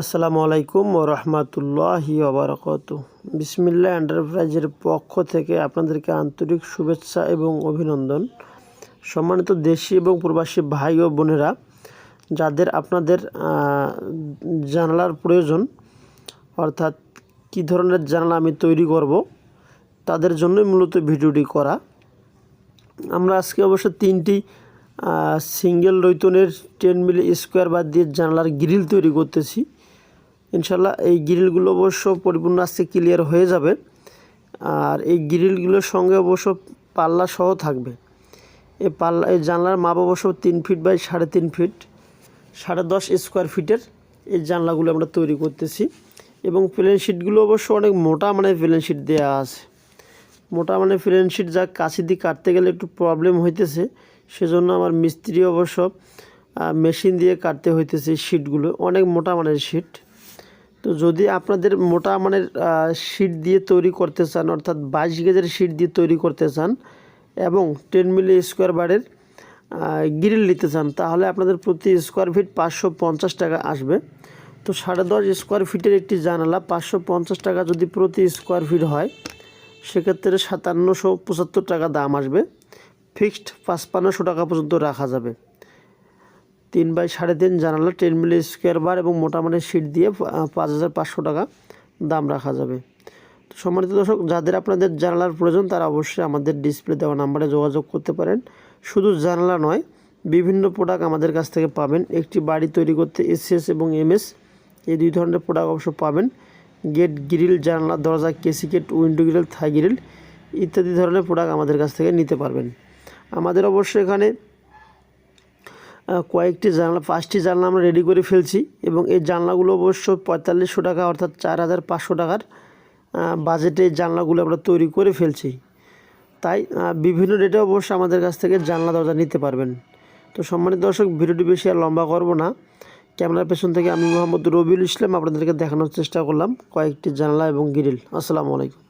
আসসালামু আলাইকুম ও রহমতুল্লাহি ওবরাকাত বিসমিল্লা এন্টারপ্রাইজের পক্ষ থেকে আপনাদেরকে আন্তরিক শুভেচ্ছা এবং অভিনন্দন। সম্মানিত দেশি এবং প্রবাসী ভাই ও বোনেরা, যাদের আপনাদের জানালার প্রয়োজন, অর্থাৎ কী ধরনের জানালা আমি তৈরি করব, তাদের জন্যই মূলত ভিডিওটি করা। আমরা আজকে অবশ্য তিনটি সিঙ্গেল রৈতনের টেন মিলি স্কোয়ার বাদ দিয়ে জানলার গ্রিল তৈরি করতেছি। ইনশাল্লাহ এই গ্রিলগুলো অবশ্য পরিপূর্ণ আজকে ক্লিয়ার হয়ে যাবে। আর এই গ্রিলগুলোর সঙ্গে অবশ্য পাল্লা সহ থাকবে। এই পাল্লা, এই জানলার মাপ অবশ্য তিন ফিট বাই সাড়ে তিন ফিট সাড়ে দশ স্কোয়ার ফিটের এই জানলাগুলো আমরা তৈরি করতেছি। এবং প্লেন শিটগুলো অবশ্য অনেক মোটা মানে প্লেন শিট দেওয়া আছে। মোটা মানে প্লেন শিট যা কাছে দিয়ে কাটতে গেলে একটু প্রবলেম হইতেছে। সেজন্য আমার মিস্ত্রি অবশ্য মেশিন দিয়ে কাটতে হইতেছে শিটগুলো অনেক মোটা মানের শিট তো যদি আপনাদের মোটা মানের শিট দিয়ে তৈরি করতে চান, অর্থাৎ বাইশ গেজের শিট দিয়ে তৈরি করতে চান এবং টেন মিলি স্কোয়ার বারের গ্রিল নিতে চান, তাহলে আপনাদের প্রতি স্কোয়ার ফিট পাঁচশো পঞ্চাশ টাকা আসবে। তো সাড়ে দশ স্কোয়ার ফিটের একটি জানালা, পাঁচশো পঞ্চাশ টাকা যদি প্রতি স্কোয়ার ফিট হয়, সেক্ষেত্রে সাতান্নশো পঁচাত্তর টাকা দাম আসবে। ফিক্সড পাঁচপান্নশো টাকা পর্যন্ত রাখা যাবে। তিন বাই সাড়ে তিন জানালা টেন মিলি স্কোয়ার বার এবং মোটামুটি সিট দিয়ে পাঁচ হাজার পাঁচশো টাকা দাম রাখা যাবে। তো সম্মানিত দর্শক, যাদের আপনাদের জানালার প্রয়োজন, তারা অবশ্যই আমাদের ডিসপ্লে দেওয়া নাম্বারে যোগাযোগ করতে পারেন। শুধু জানালা নয়, বিভিন্ন প্রোডাক্ট আমাদের কাছ থেকে পাবেন। একটি বাড়ি তৈরি করতে এসএস এবং এমএস এই দুই ধরনের প্রোডাক্ট অবশ্য পাবেন। গেট গ্রিল জানলা, দরজা, কেসি গেট উইন্ডো গ্রিল থাই গ্রিল ইত্যাদি ধরনের প্রোডাক্ট আমাদের কাছ থেকে নিতে পারবেন। আমাদের অবশ্য এখানে কয়েকটি জানলা, পাঁচটি জানলা আমরা রেডি করে ফেলছি এবং এই জানলাগুলো অবশ্য পঁয়তাল্লিশশো টাকা অর্থাৎ চার হাজার পাঁচশো টাকার বাজেটে জানলাগুলো আমরা তৈরি করে ফেলছি। তাই বিভিন্ন রেটে অবশ্য আমাদের কাছ থেকে জানলা দরজা নিতে পারবেন। তো সম্মানিত দর্শক, ভিডিওটি বেশি আর লম্বা করব না। ক্যামেরার পেছন থেকে আমি মোহাম্মদ রবিউল ইসলাম আপনাদেরকে দেখানোর চেষ্টা করলাম কয়েকটি জানলা এবং গ্রিল। আসসালামু আলাইকুম।